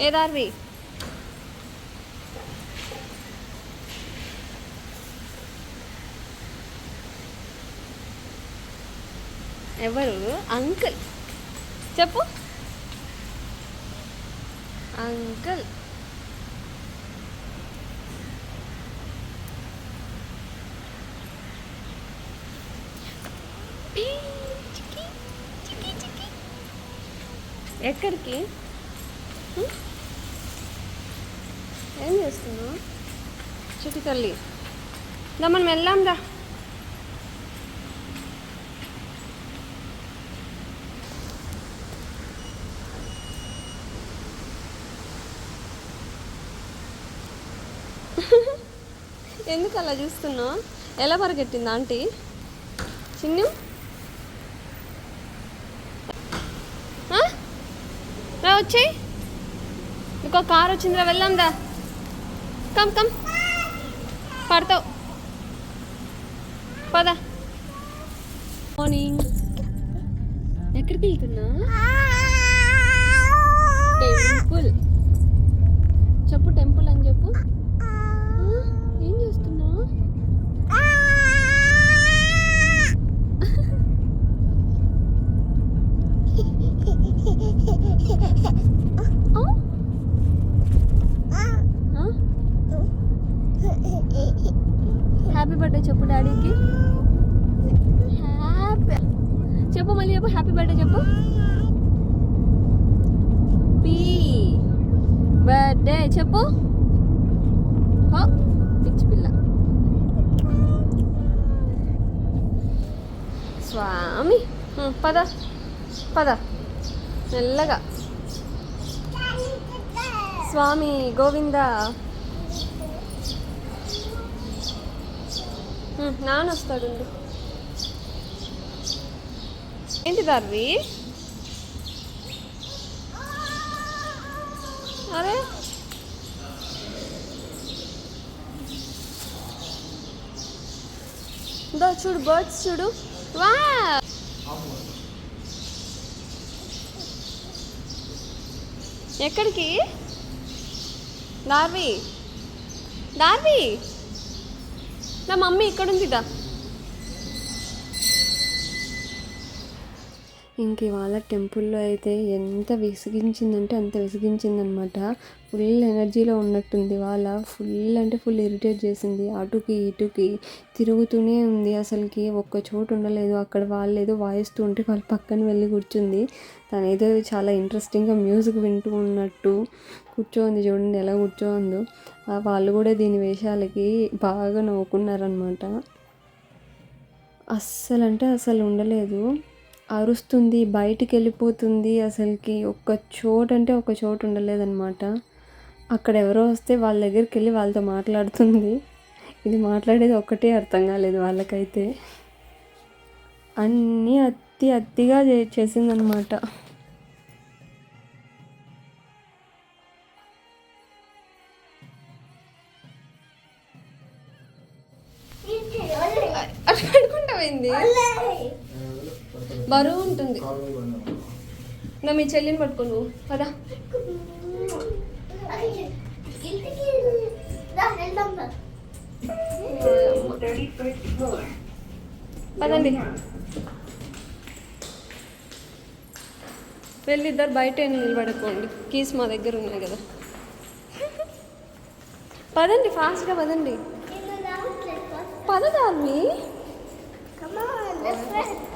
ఏదార్వి? ఎవరు? అంకుల్. చెప్పు. అంకుల్. ఈ, చిక్కి, ఎక్కడికి? ఏం చేస్తున్నావు? చిటి తల్లి. దా మనం వెళ్దాం ఎందుకు అలా చూస్తున్నావు? ఎలా పరిగెట్టింది ఆంటీ? చిన్ను? ఆ? రా వచ్చేయి. ఇంకో కార్ వచ్చిందిరా వెళ్దాం రా కమ్ కమ్ పడతావు పద. మార్నింగ్ ఎక్కడికి వెళ్తున్నా టెంపుల్ హ్యాపీ బర్త్డే చెప్పు డాడీకి. హ్యాపీ చెప్పు మళ్ళీ చెప్పు హ్యాపీ బర్త్డే చెప్పు. పీ బర్త్డే చెప్పు. పిచ్చి పిల్ల. స్వామి పద పద. మెల్లగా. స్వామి గోవిందా. నాన్న వస్తాడు ఏంటి దార్వి? అరే. దో చూడు బర్డ్స్ చూడు. వా ఎక్కడికి? దార్వి. దార్వి! മമ്മി ഇക്കടും കിട്ടാം ఇంక ఇవాళ టెంపుల్లో అయితే ఎంత విసిగించిందంటే అంత విసిగించిందనమాట ఫుల్ ఎనర్జీలో ఉన్నట్టుంది వాళ్ళ ఫుల్ అంటే ఫుల్ ఇరిటేట్ చేసింది. అటుకి ఇటుకి తిరుగుతూనే ఉంది అసలుకి. ఒక్క చోటు ఉండలేదు. అక్కడ వాళ్ళు ఏదో వాయిస్తూ ఉంటే వాళ్ళ పక్కన వెళ్ళి కూర్చుంది. తను ఏదో చాలా ఇంట్రెస్టింగ్గా మ్యూజిక్ వింటూ ఉన్నట్టు కూర్చోంది చూడండి ఎలా కూర్చోందో. వాళ్ళు కూడా దీని వేషాలకి బాగా నవ్వుకున్నారనమాట అస్సలు అంటే అసలు ఉండలేదు. అరుస్తుంది బయటికి వెళ్ళిపోతుంది అసలుకి ఒక్క చోటు అంటే ఒక చోటు ఉండలేదన్నమాట. అక్కడ ఎవరో వస్తే వాళ్ళ దగ్గరికి వెళ్ళి వాళ్ళతో మాట్లాడుతుంది. ఇది మాట్లాడేది ఒక్కటే అర్థం కాలేదు వాళ్ళకైతే. అన్నీ అతి అతిగా చే చేసిందనమాట అటు పడుకుంటామైంది? బరువు ఉంటుంది. నా మీ చెల్లిని పట్టుకో నువ్వు పదా. పదండి. వెళ్ళి ఇద్దరు బయట నిలబడుకోండి. కీస్ మా దగ్గర ఉన్నాయి కదా. పదండి ఫాస్ట్గా పదండి. పదదాన్ని Come on, let's rest.